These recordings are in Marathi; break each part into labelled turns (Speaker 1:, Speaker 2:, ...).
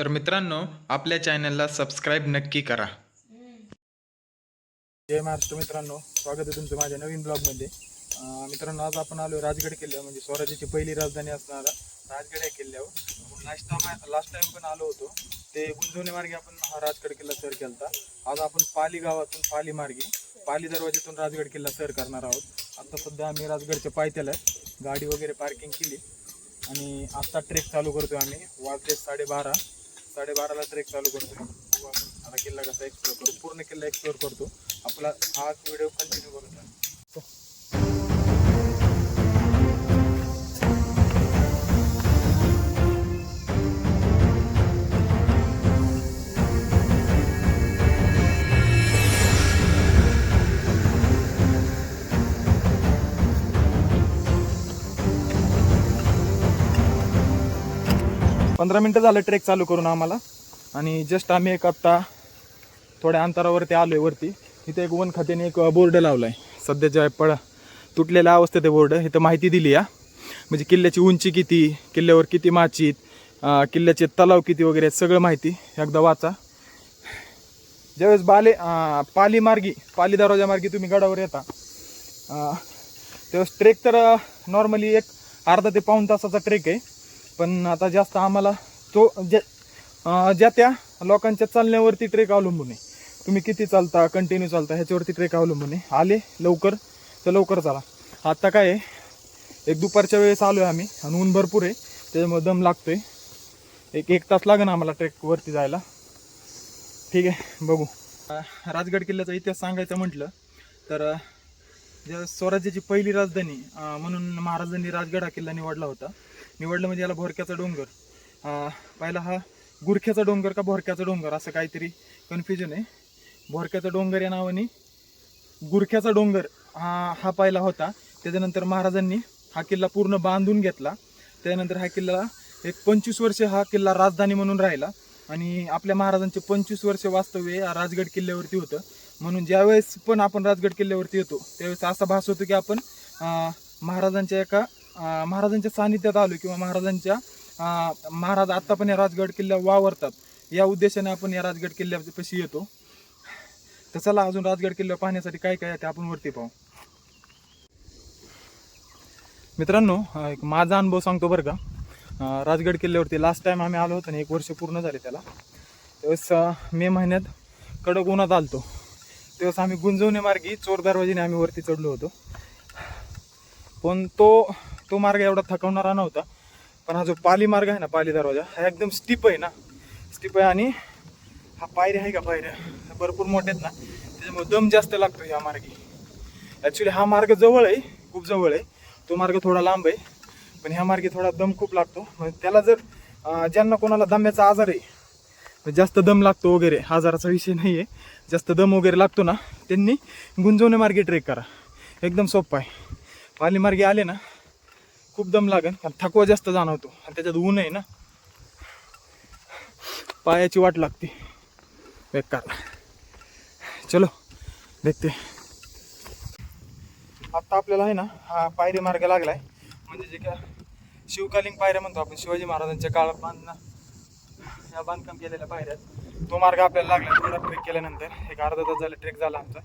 Speaker 1: तर मित्रांनो आपल्या चॅनलला सबस्क्राईब नक्की करा.
Speaker 2: जय महाराष्ट्र मित्रांनो स्वागत आहे तुमचं माझ्या नवीन ब्लॉगमध्ये. मित्रांनो आज आपण आलो राजगड किल्ल्यावर म्हणजे स्वराज्याची पहिली राजधानी असणारा राजगड या किल्ल्यावर. लास्ट टाइम लास्ट टाइम पण आलो होतो. ते गुंजवणे मार्गे आपण हा राजगड किल्ला सर केला आज आपण पाली गावातून पाली मार्गे पाली दरवाज्यातून राजगड किल्ला सर करणार आहोत. आता सध्या आम्ही राजगडच्या पायथ्याला गाडी वगैरे पार्किंग केली. आणि आत्ता ट्रेक चालू करतो आम्ही. वाजले साडेबारा. साडेबाराला ट्रेक चालू करतो. बघू आता किल्ला कसा एक्सप्लोर करू पूर्ण किल्ला एक्सप्लोर करतो. आपला हा व्हिडिओ कंटिन्यू करत आहे पंधरा मिनटं झालं ट्रेक चालू करून आम्हाला. आणि जस्ट आम्ही एक आत्ता थोड्या अंतरावरती आलो आहे वरती. इथे एक वन खात्याने एक बोर्ड लावलाय. सध्याच्या पळ तुटलेल्या अवस्थेत आहे बोर्ड. इथं माहिती दिली या. म्हणजे किल्ल्याची उंची किती किल्ल्यावर किती माचीत किल्ल्याचे तलाव किती वगैरे सगळं माहिती. एकदा वाचा. ज्यावेळेस बाले पाली मार्गी पाली दरवाजा मार्गी तुम्ही गडावर येता त्यावेळेस ट्रेक तर नॉर्मली एक अर्धा ते पाऊण तासाचा ट्रेक आहे. पण आता जास्त आम्हाला तो ज्या ज्या त्या लोकांच्या चालण्यावरती ट्रेक अवलंबून आहे. तुम्ही किती चालता कंटिन्यू चालता ह्याच्यावरती ट्रेक अवलंबून आहे. आले लवकर तर लवकर चाला. आत्ता काय आहे? एक दुपारच्या वेळेस आलो आहे आम्ही आणि ऊन भरपूर आहे त्याच्यामुळे दम लागतोय. एक एक तास लागेल आम्हाला ट्रेकवरती जायला. ठीक आहे बघू. राजगड किल्ल्याचा इतिहास सांगायचं म्हटलं तर ज्या स्वराज्याची पहिली राजधानी म्हणून महाराजांनी राजगड हा किल्ला निवडला होता. निवडलं म्हणजे याला भोरक्याचा डोंगर. पहिला हा गुरख्याचा डोंगर का भोरक्याचा डोंगर असं काहीतरी कन्फ्युजन आहे. भोरक्याचा डोंगर या नावाने गुरख्याचा डोंगर हा हा पहिला होता. त्याच्यानंतर महाराजांनी हा किल्ला पूर्ण बांधून घेतला. त्यानंतर हा किल्ला एक पंचवीस वर्ष हा किल्ला राजधानी म्हणून राहिला. आणि आपल्या महाराजांचे पंचवीस वर्ष वास्तव्य राजगड किल्ल्यावरती होतं. म्हणून ज्यावेळेस पण आपण राजगड किल्ल्यावरती येतो त्यावेळेस असा भास होतो की आपण महाराजांच्या एका महाराजांच्या सानिध्यात आलो किंवा महाराजांच्या महाराज आत्ता पण या राजगड किल्ल्या वावरतात. या उद्देशाने आपण या राजगड किल्ल्यापाशी येतो. तर चला अजून राजगड किल्ला पाहण्यासाठी काय काय आहे ते आपण वरती पाहू. मित्रांनो एक माझा अनुभव सांगतो बरं का. राजगड किल्ल्यावरती लास्ट टाइम आम्ही आलो होतो ना एक वर्ष पूर्ण झाले त्याला. त्यावेळेस मे महिन्यात कडक उन्हात आलतो. तेव्हाच आम्ही गुंजवणे मार्गी चोर दरवाजीने आम्ही वरती चढलो होतो. पण तो तो मार्ग एवढा थकवणारा नव्हता. पण हा जो पाली मार्ग आहे ना पाली दरवाजा हा एकदम स्टीप आहे ना. स्टीप आहे आणि हा पायऱ्या आहे का पायऱ्या? भरपूर मोठ्या आहेत ना. त्याच्यामुळे दम जास्त लागतो ह्या मार्गी. ॲक्च्युली हा मार्ग जवळ आहे खूप जवळ आहे. तो मार्ग थोडा लांब आहे पण ह्या मार्गी थोडा दम खूप लागतो. म्हणजे त्याला जर ज्यांना कोणाला दम्याचा आजार आहे जास्त दम लागतो वगैरे आजाराचा विषय नाही आहे जास्त दम वगैरे लागतो ना त्यांनी गुंजवणे मार्गे ट्रेक करा. एकदम सोपं आहे. पाली मार्गे आले ना खूप दम लागेल कारण थकवा जास्त जाणवतो. आणि त्याच्यात ऊन आहे ना पायाची वाट लागते. बेकार. चलो देखते आत्ता आपल्याला आहे ना हा पायरी मार्ग लागलाय. म्हणजे जे का शिवकालीन पायऱ्या म्हणतो आपण शिवाजी महाराजांच्या काळात बांधणं या बांधकाम केलेल्या पायऱ्या आहेत. तो मार्ग आपल्याला लागला. थोडा ट्रेक केल्यानंतर एक अर्धा तास झाला ट्रेक झाला आमचा.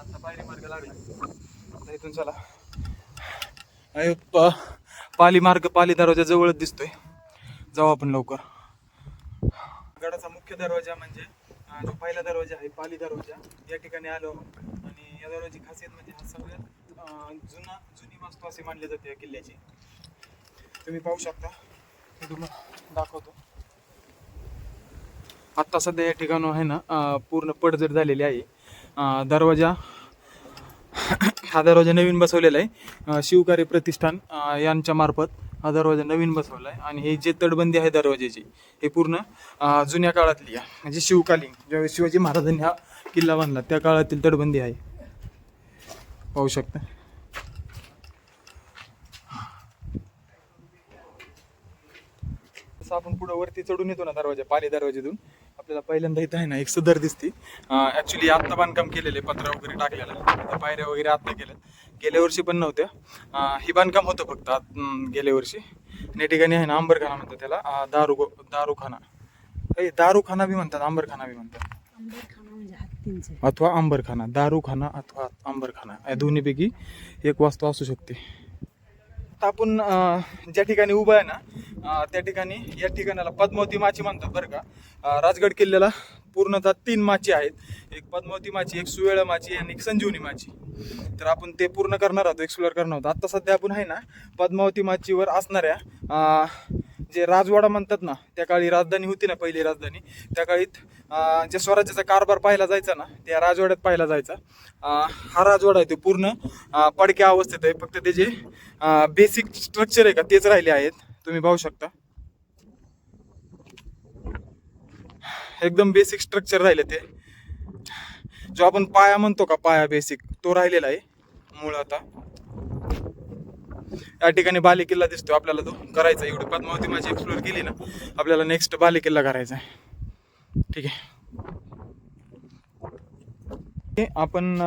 Speaker 2: आता पायरी मार्ग लागला. तर इथून चला. पाली मार्ग पाली दरवाजा जवळच दिसतोय. जाऊ आपण लवकर. गडाचा मुख्य दरवाजा म्हणजे जो पहिला दरवाजा आहे पाली दरवाजा या ठिकाणी आलो आणि या दरवाजाची खासियत म्हणजे हा सगळ्यात जुना जुनी वास्तू असे मानले जाते या किल्ल्याची. तुम्ही पाहू शकता. मी तुम्हाला दाखवतो. आत्ता सध्या या ठिकाण आहे ना पूर्ण पडझड झालेली आहे. दरवाजा हा दरवाजा नवीन बसवलेला आहे. शिवकारी शिवकार्य प्रतिष्ठान यांच्या मार्फत हा दरवाजा नवीन बसवला आहे आणि हे जे तटबंदी आहे दरवाजाची हे पूर्ण जुन्या काळातली आहे. म्हणजे शिवकालीन ज्यावेळेस शिवाजी महाराजांनी हा किल्ला बांधला त्या काळातील तटबंदी आहे. पाहू शकता. आपण पुढं वरती चढून येतो ना दरवाजा पाली दरवाजातून. आपल्याला पहिल्यांदा इथं आहे ना एक सदर दिसते. ऍक्च्युली आत्ता बांधकाम केलेले पत्रा वगैरे टाकलेलं. पायऱ्या वगैरे आत्ता केल्या. गेल्या वर्षी पण नव्हत्या. हे बांधकाम होतं फक्त आत- गेल्या वर्षी. आणि या ठिकाणी आहे ना अंबरखाना म्हणतात त्याला. दारू दारूखाना दारूखाना बी म्हणतात अंबरखाना बी म्हणतात.
Speaker 3: आंबेरखाना म्हणजे
Speaker 2: अथवा अंबरखाना दारूखाना अथवा अंबरखाना या दोन्हीपैकी एक वास्तू असू शकते. आता आपण ज्या ठिकाणी उभं आहे ना त्या ठिकाणी या ठिकाणाला पद्मावती माची म्हणतात बरं का. राजगड किल्ल्याला पूर्णतः तीन माची आहेत. एक पद्मावती माची एक सुवेळ माची आणि एक संजीवनी माची. तर आपण ते पूर्ण करणार आहोत एक्सप्लोअर करणार आहोत. आत्ता सध्या आपण आहे ना पद्मावती माचीवर असणाऱ्या जे राजवाडा म्हणतात ना त्या काळी राजधानी होती ना पहिली राजधानी त्या काळीत जे स्वराज्याचा कारभार पाहायला जायचा ना त्या राजवाड्यात पाहायला जायचा. हा राजवाडा आहे तो पूर्ण पडक्या अवस्थेत आहे. फक्त त्याचे बेसिक स्ट्रक्चर आहे का तेच राहिले आहेत. तुम्ही पाहू शकता. एकदम बेसिक स्ट्रक्चर राहिले ते. जो आपण पाया म्हणतो का पाया बेसिक तो राहिलेला आहे मूळ आता. या ठिकाणी बालेकिल्ला दिसतो आपल्याला तो करायचा एवढी पद्मावती माझी एक्सप्लोअर केली ना आपल्याला नेक्स्ट बालेकिल्ला करायचा आहे. ठीक आहे. आपण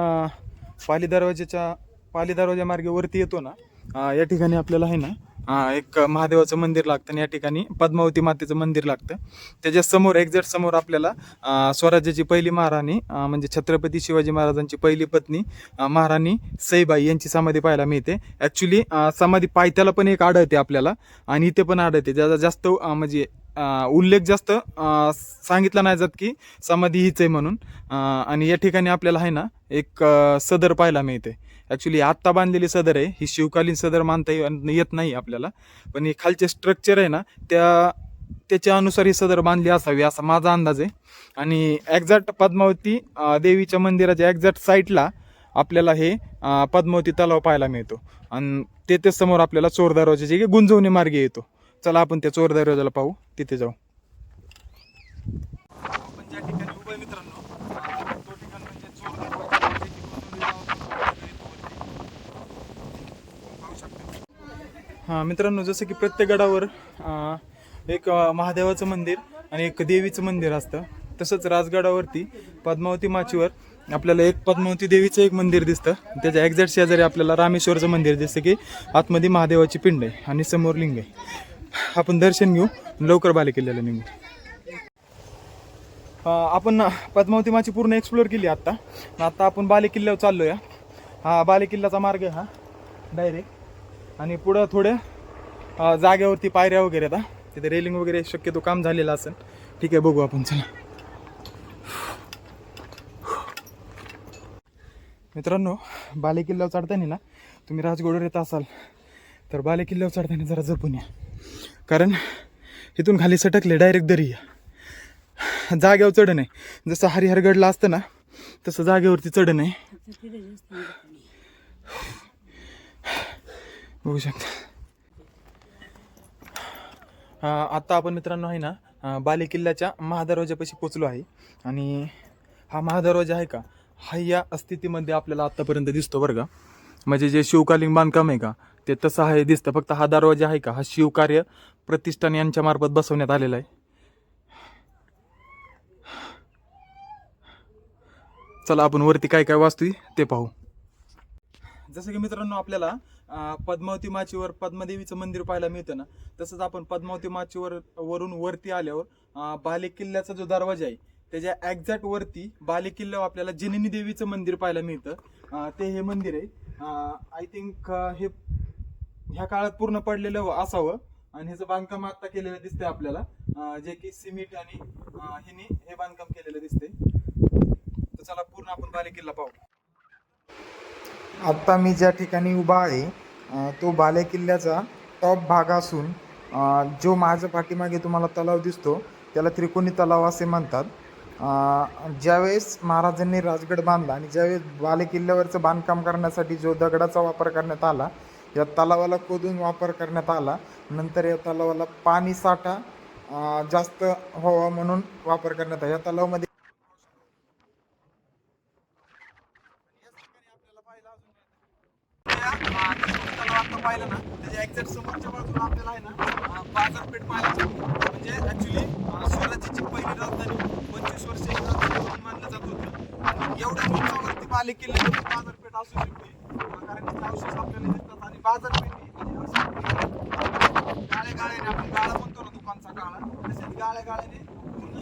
Speaker 2: पाली दरवाज्याच्या पाली दरवाजा मार्गे वरती येतो ना या ठिकाणी आपल्याला आहे ना एक महादेवाचं मंदिर लागतं आणि या ठिकाणी पद्मावती मातेचं मंदिर लागतं. त्याच्यासमोर एक्झॅक्ट समोर आपल्याला स्वराज्याची पहिली महाराणी म्हणजे छत्रपती शिवाजी महाराजांची पहिली पत्नी महाराणी सईबाई यांची समाधी पाहायला मिळते. ॲक्च्युली समाधी पायथ्याला पण एक आढळते आपल्याला आणि इथे पण आढळते. ज्याचा जास्त म्हणजे उल्लेख जास्त सांगितला नाही जात की समाधी हीच आहे म्हणून. आणि या ठिकाणी आपल्याला आहे ना एक सदर पाहायला मिळते. ॲक्च्युली आत्ता बांधलेली सदर आहे ही शिवकालीन सदर मानता येत नाही आपल्याला. पण ही खालचे स्ट्रक्चर आहे ना त्या त्याच्या अनुसार ही सदर बांधली असावी असा माझा अंदाज आहे. आणि एक्झॅक्ट पद्मावती देवीच्या मंदिराच्या एक्झॅक्ट साईटला आपल्याला हे पद्मावती तलाव पाहायला मिळतो. आणि तेथे समोर आपल्याला चोर दरवाजाचे जे गुंजवणी मार्गे येतो. चला आपण त्या चोर दरवाजाला पाहू. तिथे जाऊ. आपण ज्या ठिकाणी मित्रांनो तो ठिकाण म्हणजे चोर दरवाजा येतो पाहू शकता. मित्रांनो जसं की प्रत्येक गडावर एक महादेवाचं मंदिर आणि एक देवीचं मंदिर असतं. तसंच राजगडावरती पद्मावती माचीवर आपल्याला एक पद्मावती देवीचं एक मंदिर दिसतं. त्याच्या एक्झॅक्ट शेजारी आपल्याला रामेश्वरचं मंदिर दिसतं की आतमध्ये महादेवाची पिंड आहे आणि समोर लिंग आहे. आपण दर्शन घेऊ लवकर बालेकिल्ल्याला निघू. आपण पद्मावती माची पूर्ण एक्सप्लोअर केली आत्ता आत्ता आपण बालेकिल्ल्यावर चाललो या हा बालेकिल्ल्याचा मार्ग आहे हा डायरेक्ट आणि पुढं थोड्या जागेवरती पायऱ्या वगैरे आता तिथे रेलिंग वगैरे शक्यतो काम झालेलं असेल. ठीक आहे बघू आपण चला. मित्रांनो बालेकिल्ल्यावर चढताना ना तुम्ही राजगडवर येत असाल तर बालेकिल्ल्यावर चढताना जरा जपून या. कारण इथून खाली सटकले डायरेक्ट दरी या जागेवर चढ नाही. जसं हरिहरगडला असतं ना तसं जागेवरती चढ नाही. बघू शकता. आत्ता आपण मित्रांनो आहे ना बाले किल्ल्याच्या महादरवाजापाशी पोचलो आहे. आणि हा महादरवाजा आहे का? हा या स्थितीमध्ये आपल्याला आत्तापर्यंत दिसतो बरं का? म्हणजे जे शिवकालीन बांधकाम आहे का ते तसं आहे दिसतं. फक्त हा दरवाजा आहे का? हा शिवकार्य प्रतिष्ठान यांच्या मार्फत बसवण्यात आलेला आहे. चला आपण वरती काय काय वाचतोय ते पाहू. जसं की मित्रांनो आपल्याला पद्मावती माचीवर पद्मदेवीचं मंदिर पाहायला मिळतं ना तसंच आपण पद्मावती माचीवर वरून वरती आल्यावर बालेकिल्ल्याचा जो दरवाजा आहे त्याच्या एक्झॅक्ट वरती बालेकिल्ल्यावर आपल्याला जिनिनी देवीचं मंदिर पाहायला मिळतं. ते हे मंदिर आहे. आय थिंक हे ह्या काळात पूर्ण पडलेलं असावं. आणि ह्याचं बांधकाम आता केलेलं दिसतंय आपल्याला. जे की सिमेंट आणि हिनी ह्यानी हे बांधकाम केलेलं दिसतंय. तर चला पूर्ण आपण बालेकिल्ला पाहू. आत्ता मी ज्या ठिकाणी उभा आहे तो तो बालेकिल्ल्याचा टॉप भाग असून जो माझ्या पाठीमागे तुम्हाला तलाव दिसतो त्याला त्रिकोणी तलाव असे म्हणतात. ज्यावेळेस महाराजांनी राजगड बांधला आणि ज्यावेळेस बालेकिल्ल्यावरचं बांधकाम करण्यासाठी जो दगडाचा वापर करण्यात आला या तलावाला खोदून वापर करण्यात आला नंतर या तलावाला पाणी साठा जास्त व्हावा म्हणून वापर करण्यात आला. या तलावामध्ये पाहिलं ना. एक्झॅक्ट समोरच्या बाजूला आपल्याला आहे ना बाजारपेठ पाहायला म्हणजे ऍक्च्युली स्वराज्याची पहिली राजधानी पंचवीस वर्ष मानलं जात होतं. एवढ्या उंचावरती बाले किल्ले बाजारपेठ असू शकते. कारण तिथे अवशेष आपल्याला दिसतात आणि बाजारपेठी म्हणजे ना दुकानचा गाळा. तसेच गाळ्या गाळ्याने पूर्ण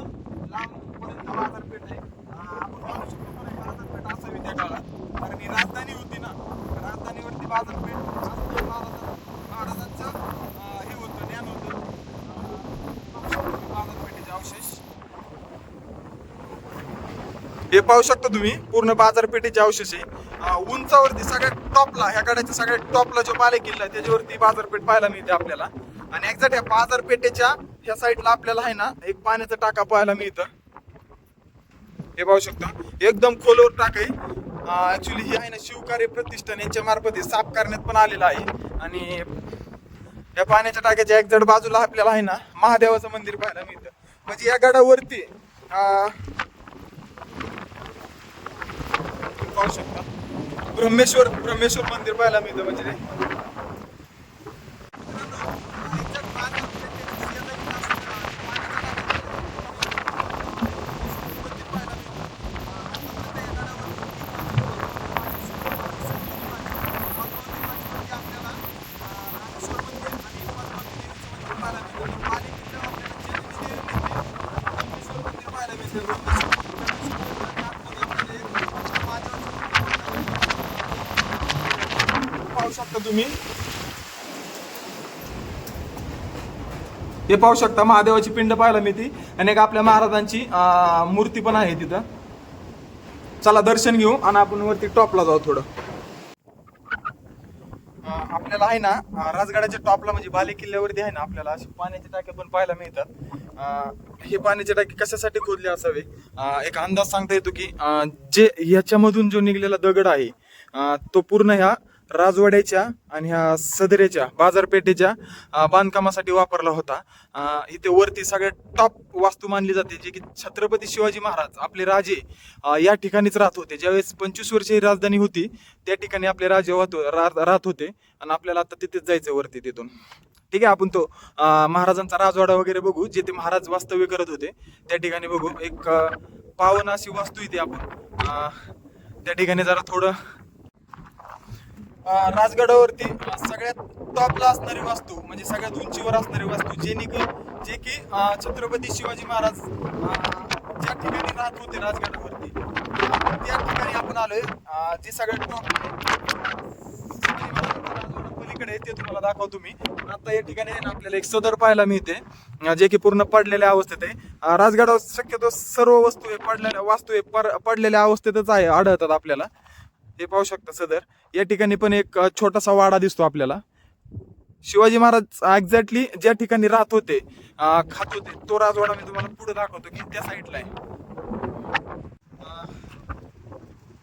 Speaker 2: लांबपर्यंत बाजारपेठ आहे. आपण पाहू शकतो पण एक बाजारपेठ असावी त्या काळात. कारण ही राजधानी होती ना. राजधानीवरती बाजारपेठ असं महाराजां- महाराजांचं अं, हे होतं ज्ञान होतं अं, पाहू शकतो तुम्ही बाजारपेठेचे अवशेष हे पाहू शकता तुम्ही पूर्ण बाजारपेठेचे अवशेष आहे उंचावरती सगळ्यात टॉपला ह्या गडाच्या सगळ्यात टॉपला जो बाले किल्ला आहे त्याच्यावरती बाजारपेठ पाहायला मिळते आपल्याला. आणि एक्झॅक्ट या बाजारपेठेच्या ह्या साईडला आपल्याला आहे ना एक पाण्याचा टाका पाहायला मिळतं. हे पाहू शकता. एकदम खोलवर टाक आहे. ऍक्च्युली ही आहे ना शिवकार्य प्रतिष्ठान यांच्या मार्फत हे साफ करण्यात पण आलेलं आहे. आणि या पाण्याच्या टाक्याच्या एक्झॅक्ट बाजूला आपल्याला आहे ना महादेवाचं मंदिर पाहायला मिळतं. म्हणजे या गडावरती पाहू शकता. ब्रह्मेश्वर ब्रह्मेश्वर मंदिर पाहायला मिळतं म्हणजे. हे पाहू शकता महादेवाची पिंड पाहायला मिळते. आणि एक आपल्या महाराजांची मूर्ती पण आहे तिथं. चला दर्शन घेऊ आणि आपण वरती टॉपला जाऊ थोडं. आपल्याला आहे ना राजगडाच्या टॉपला म्हणजे बाले किल्ल्यावरती आहे ना आपल्याला असे पाण्याचे टाके पण पाहायला मिळतात. हे पाण्याचे टाके कशासाठी खोदले असावे? एक अंदाज सांगता येतो की जे ह्याच्यामधून जो निघलेला दगड आहे तो पूर्ण ह्या राजवाड्याच्या आणि ह्या सदरेच्या बाजारपेठेच्या बांधकामासाठी वापरला होता. इथे वरती सगळ्यात टॉप वास्तू मानली जाते जे की छत्रपती शिवाजी महाराज आपले राजे या ठिकाणीच राहत होते. ज्यावेळेस पंचवीस वर्ष ही राजधानी होती त्या ठिकाणी आपले राजे वाहतो रा- राहत होते आणि आपल्याला आता तिथेच जायचं वरती तिथून. ठीक आहे आपण तो महाराजांचा राजवाडा वगैरे बघू जिथे महाराज वास्तव्य करत होते त्या ठिकाणी बघू. एक पावन अशी वास्तू इथे आपण त्या ठिकाणी जरा थोडं राजगडावरती सगळ्यात टॉपला असणारी वास्तू म्हणजे सगळ्यात उंचीवर असणारी वास्तू जे की जे की छत्रपती शिवाजी महाराज ज्या ठिकाणी राहत होते राजगडावरती. त्या ठिकाणी आपण आलोय जे सगळ्यात टॉप पलीकडे ते तुम्हाला दाखवतो मी आता या ठिकाणी आपल्याला एक सदर पाहायला मिळते जे की पूर्ण पडलेल्या अवस्थेत आहे. राजगडावर शक्यतो सर्व वस्तू आहे पडलेल्या वास्तू आहे पडलेल्या अवस्थेतच आहे आढळतात आपल्याला. हे पाहू शकता सदर. या ठिकाणी पण एक छोटासा वाडा दिसतो आपल्याला. शिवाजी महाराज एक्झॅक्टली ज्या ठिकाणी राहत होते खात होते तो राजवाडा मी तुम्हाला पुढे दाखवतो की त्या साईडला आहे.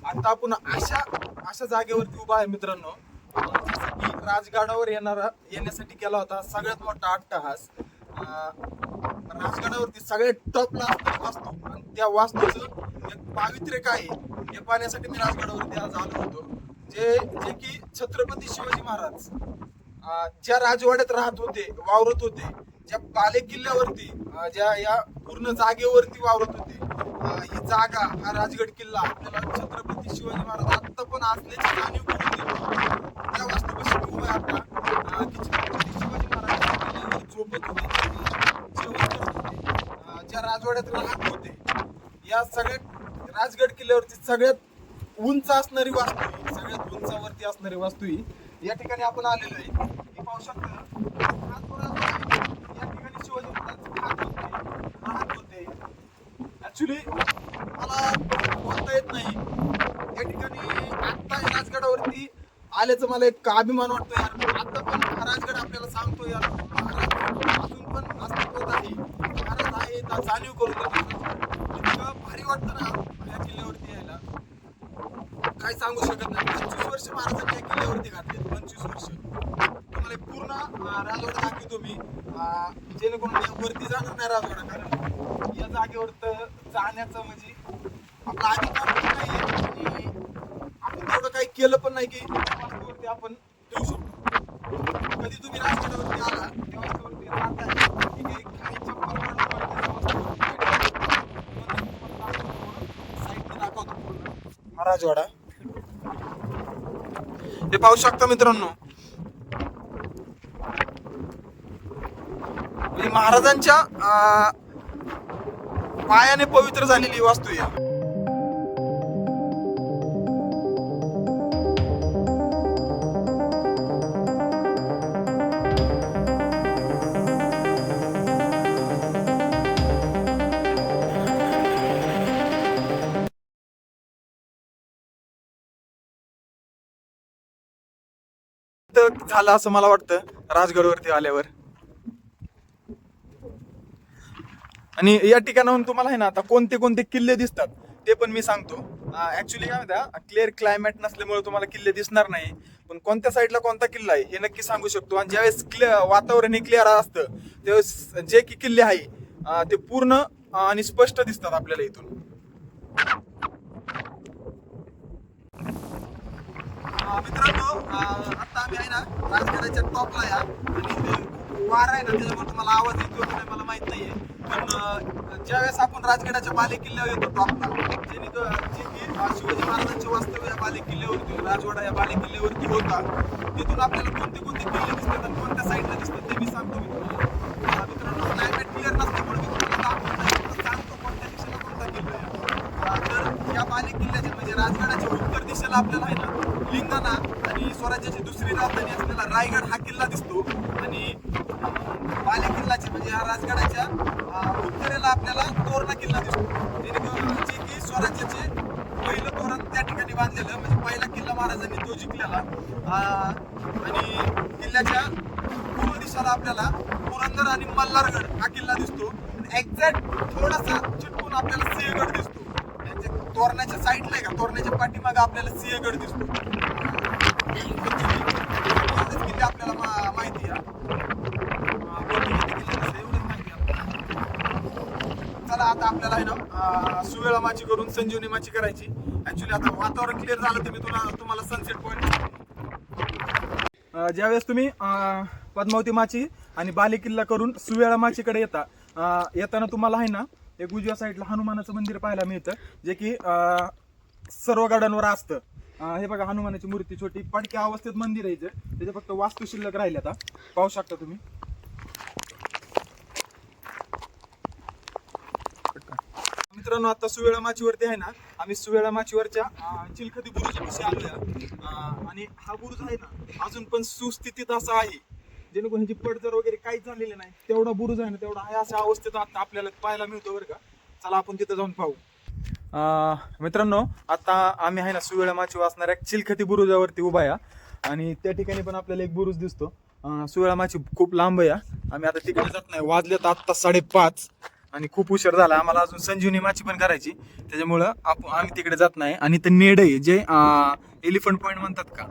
Speaker 2: आता आपण अशा अशा जागेवरती उभा आहे मित्रांनो. अ, राजगडावर येणारा येण्यासाठी केला होता सगळ्यात मोठा अट्टहास. राजगडावरती सगळ्यात टॉपला असणारी आणि त्या वास्तूचं एक पावित्र्य काय हे पाहण्यासाठी मी राजगडावरती आज आलो होतो. जे जे की छत्रपती शिवाजी महाराज ज्या राजवाड्यात राहत होते वावरत होते ज्या बाले किल्ल्यावरती ज्या या पूर्ण जागेवरती वावरत होते ही जागा हा राजगड किल्ला आपल्याला छत्रपती शिवाजी महाराज आता पण असल्याची जाणीव करून देतो. त्या वास्तूपाशी मी उभा आहे आता अं, की छत्रपती शिवाजी महाराज या किल्ल्यावर झोपत होते जेवण करत होते अं, ज्या राहत होते. या सगळ्यात राजगड किल्ल्यावरती सगळ्यात उंच असणारी वास्तू ही, सगळ्यात उंचावरती असणारी वास्तू ही या ठिकाणी आपण आलेलो आहे. हे पाहू शकता या ठिकाणी शिवाजी महाराज राहत होते. ऍक्च्युली मला बोलता येत नाही. या ठिकाणी आत्ता राजगडावरती आल्याचं मला एक अभिमान वाटतो यार आता पण हा राजगड आपल्याला सांगतो यार महाराज अजून पण अस्तित्वात आहे महाराज आहे तर जाणीव करून देतो भारी वाटतं ना या किल्ल्यावरती यायला. काय सांगू शकत नाही. पंचवीस वर्ष महाराजांनी या किल्ल्यावरती घातले पंचवीस वर्ष. तुम्हाला एक पूर्ण अं, राजवाडा दाखवतो मी. जेणेकरून वरती जाणार नाही राजवाडा कारण या जागेवर तर जाण्याचं म्हणजे आपला अधिकार नाही आणि आपण तेवढं काही केलं पण नाही की त्या वास्तूवरती आपण ठेवू शकतो कधी तुम्ही राजवाड्यावरती आला त्या वास्तूवरती राहताय की काही खाली चप्पल काढून पडते त्या वास्तूवरती. साईडने दाखवतो पूर्ण हा राजवाडा हे पाहू शकता मित्रांनो. ही महाराजांच्या अं, पायाने पवित्र झालेली वास्तू या झालं असं मला वाटतं. राजगडवरती आल्यावर. आणि या ठिकाणाहून तुम्हाला आहे ना आता कोणते कोणते किल्ले दिसतात ते पण मी सांगतो. ऍक्च्युली काय म्हणता क्लिअर क्लायमेट नसल्यामुळे तुम्हाला किल्ले दिसणार नाही. पण कोणत्या साईडला कोणता किल्ला आहे हे नक्की सांगू शकतो. आणि ज्यावेळेस क्लिअर वातावरण हे क्लिअर असतं त्यावेळेस जे की किल्ले आहे ते पूर्ण आणि स्पष्ट दिसतात आपल्याला इथून. मित्रांनो आता आम्ही आहे ना राजगडाच्या टॉपला या. आणि वार आहे ना त्याच्यामुळे तुम्हाला आवाज येतो की नाही मला माहीत नाहीये. पण ज्यावेळेस आपण राजगडाच्या बाले किल्ल्यावर येतो टॉपला जेणे जे की शिवाजी महाराजांचे वास्तव्य या बाले किल्ल्यावरती राजवाडा या बाले किल्ल्यावरती होता तिथून आपल्याला कोणते कोणते किल्ले दिसतात आणि कोणत्या साईडला दिसतात ते मी सांगतो मी तुम्हाला मित्रांनो क्लायमेट क्लिअर नसल्यामुळे मी तुम्हाला दाखवत नाही फक्त सांगतो कोणत्या दिशेला कोणता किल्ला आहे अं, तर बाले किल्ल्याच्या म्हणजे राजगडाच्या उत्तर दिशेला आपल्याला आहे ना लिंगाणा आणि स्वराज्याची दुसरी राजधानी असलेला रायगड हा किल्ला दिसतो. आणि अं, बाले किल्ल्याचे म्हणजे राजगडाच्या उत्तरेला आपल्याला तोरणा किल्ला दिसतो. जेणेकरून जे की स्वराज्याचे पहिलं तोरण त्या ठिकाणी बांधलेलं म्हणजे पहिला किल्ला महाराजांनी तो जिंकलेला. आणि किल्ल्याच्या पूर्व दिशेला आपल्याला पुरंदर आणि मल्हारगड हा किल्ला दिसतो. एक्झॅक्ट थोडासा चिटकून आपल्याला सिंहगड दिसतो. तोरणाच्या साईडला आहे का? तोरणाच्या पाठीमागे आपल्याला सिंहगड दिसतो. किल्ले आपल्याला माहिती आहे. चला आता आपल्याला आहे ना सुवेळा माची करून संजीवनी माची करायची. ऍक्च्युली आता वातावरण क्लिअर झालं तर मी तुला तुम्हाला सनसेट पॉईंट ज्यावेळेस तुम्ही पद्मावती माची आणि बाले किल्ला करून सुवेळा माचीकडे येता येताना तुम्हाला आहे ना एक उजव्या साईडला हनुमानाचं मंदिर पाहायला मिळतं जे की सर्व गाड्यांवर असतं. हे बघा हनुमानाची मूर्ती छोटी पडक्या अवस्थेत मंदिर आहे इथं. त्याचे फक्त वास्तू शिल्लक राहिले आता पाहू शकता तुम्ही. मित्रांनो आता सुवेळा माचीवरती आहे ना? आम्ही सुवेळा माचीवरच्या अं, चिलखती बुरुजापाशी आलोय. आणि हा बुरुज आहे ना अजून पण सुस्थितीत असा आहे. जेणेकरून ह्याची पडझड वगैरे काहीच झालेली नाही. तेवढा बुरुज आहे ना तेवढा आहे अशा अवस्थेत आता आपल्याला पाहायला मिळतो बरं का. चला आपण तिथं जाऊन पाहू. अं, मित्रांनो आता आम्ही आहे ना सुवेळा माची वाचणाऱ्या चिलखती बुरुजावरती उभा या आणि त्या ठिकाणी पण आपल्याला एक बुरुज दिसतो. सुवेळा माची खूप लांब या आम्ही आता तिकडे जात नाही. वाजलेत आत्ता साडेपाच. आणि खूप उशीर झाला. आम्हाला अजून संजीवनी माची पण करायची. त्याच्यामुळं आपण आम्ही तिकडे जात नाही. आणि ते नेड आहे जे एलिफंट पॉईंट म्हणतात का?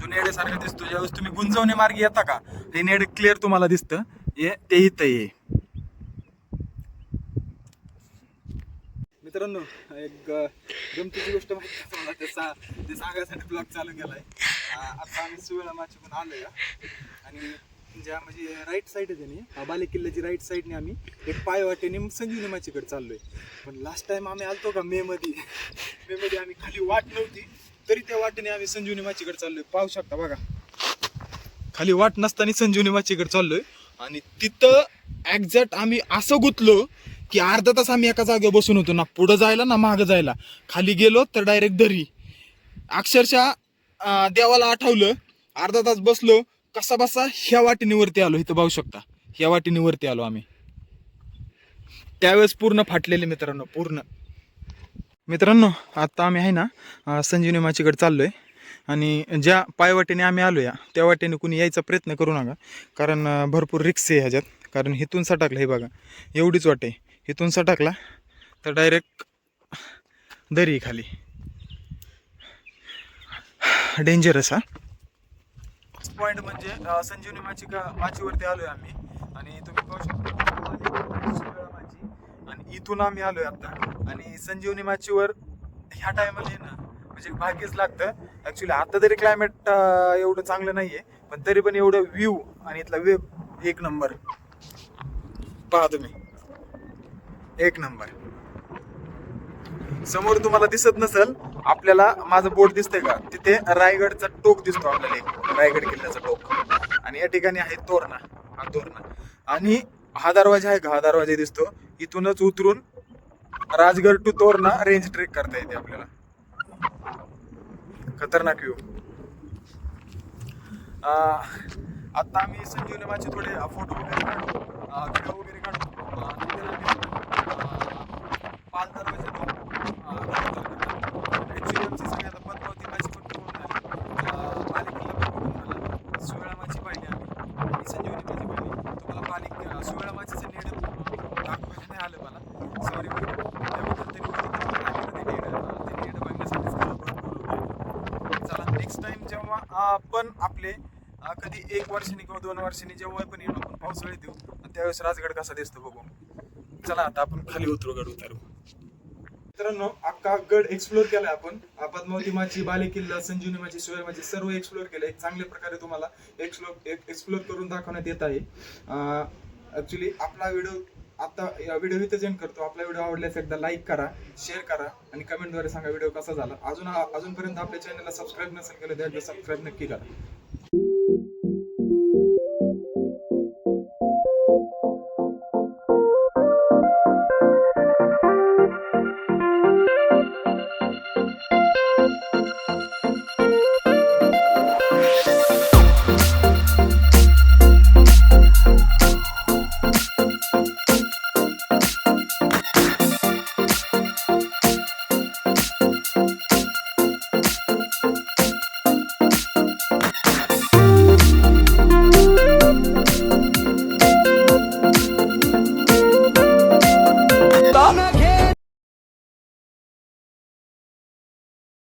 Speaker 2: जो नेडेसारखा दिसतो. ज्यावेळेस तुम्ही गुंजवणे मार्ग येता का हे नेड क्लिअर तुम्हाला दिसतं. हे ते इथं आहे. मित्रांनो एक गमतीची गोष्ट माहिती ते सांगायसाठी ब्लॉग चालू केलाय. आता आम्ही सुवेळा माची पण आलोय आणि ज्या म्हणजे राईट साईड आहे त्याने बाले किल्ल्याची राईट साईडने आम्ही एक पाय वाटेने संजीवनी माचीकडे चाललोय. पण लास्ट टाइम आम्ही आलतो का मे मध्ये मे मध्ये आम्ही खाली वाट नव्हती तरी त्या वाटेने आम्ही संजीवनी माचीकडे चाललोय. पाहू शकता बघा. खाली वाट नसताना संजीवनी माचीकडे चाललोय. आणि तिथं एक्झॅक्ट आम्ही असं गुंतलो की अर्धा तास आम्ही एका जागेवर बसून होतो. ना पुढं जायला ना मागं जायला. खाली गेलो तर डायरेक्ट दरी. अक्षरशः देवाला आठवलं. अर्धा तास बसलो. कसा बसा? ह्या वाटिनीवरती आलो. इथं पाहू शकता. ह्या वाटिनीवरती आलो आम्ही. त्यावेळेस पूर्ण फाटलेले मित्रांनो पूर्ण. मित्रांनो आता आम्ही आहे ना संजीवनी माचीकडे चाललोय. आणि ज्या पायवाटेने आम्ही आलो या त्या वाटेने कुणी यायचा प्रयत्न करू नका. कारण भरपूर रिक्स आहे ह्याच्यात. कारण हिथून सटाकलं हे बघा. एवढीच वाटे हिथून सटाकला तर डायरेक्ट दरी खाली. डेंजरस हा. पॉईंट म्हणजे संजीवनी माची का माचीवरती आलोय आम्ही. आणि तुम्ही पाहू शकता माची आणि इथून आम्ही आलोय आता. आणि संजीवनी माचीवर ह्या टायमाला येणं ना म्हणजे भाग्यच लागतं. ऍक्च्युली आता तरी क्लायमेट एवढं चांगलं नाहीये पण तरी पण एवढं व्ह्यू आणि इथला वेब एक नंबर पहा तुम्ही. एक नंबर समोर तुम्हाला दिसत नसल आपल्याला माझं बोट दिसतंय का? तिथे रायगडचा टोक दिसतो आपल्याला एक. रायगड किल्ल्याचा टोक. आणि या ठिकाणी आहे तोरणा. हा तोरणा. आणि हा दरवाजा आहे का? हा दरवाजा दिसतो. इथूनच उतरून Rajgad to Torna range trek करता येते आपल्याला. खतरनाक व्ह्यू आता आम्ही संजीवनी माझे थोडे फोटो वगैरे काढू. व्हिडिओ वगैरे काढू. पाच दरवाजे ॲक्च्युली आमची सगळी आता पद्मावती माझी पण पूर्ण झाली अं, बालेकिल्ला पण बघून झाला सुवेळामाची पाहिली आम्ही आणि संजीवनी माझी पाहिली तुम्हाला बालिक सुवेळामाचीचं नेड दाखवायला नाही आलं मला. सॉरी त्याबद्दल बघण्यासाठीच चला नेक्स्ट टाइम जेव्हा आपण आपले कधी एक वर्षांनी किंवा दोन वर्षांनी जेव्हा पण येऊन आपण पावसाळ्यात देऊ आणि त्यावेळेस राजगड कसा दिसतो बघू चला आता आपण खाली उतरू गड उतारू. मित्रांनो अख्खा गड एक्सप्लोर केलाय आपण. अं, पद्मावती बालेकिल्ला बाले किल्ला संजीवनी माझी सोय माझी सर्व एक्सप्लोर केलं एक चांगल्या प्रकारे तुम्हाला एक्सप्लोर एक्सप्लोर करून दाखवण्यात येत आहे. ऍक्च्युली आपला व्हिडिओ आता या व्हिडिओ इथेच एंड करतो. आपला व्हिडिओ आवडल्यास एकदा लाईक करा शेअर करा आणि कमेंटद्वारे सांगा व्हिडिओ कसा झाला. अजून अजूनपर्यंत आपल्या चॅनलला सबस्क्राईब नसेल केलं तर सबस्क्राईब नक्की करा.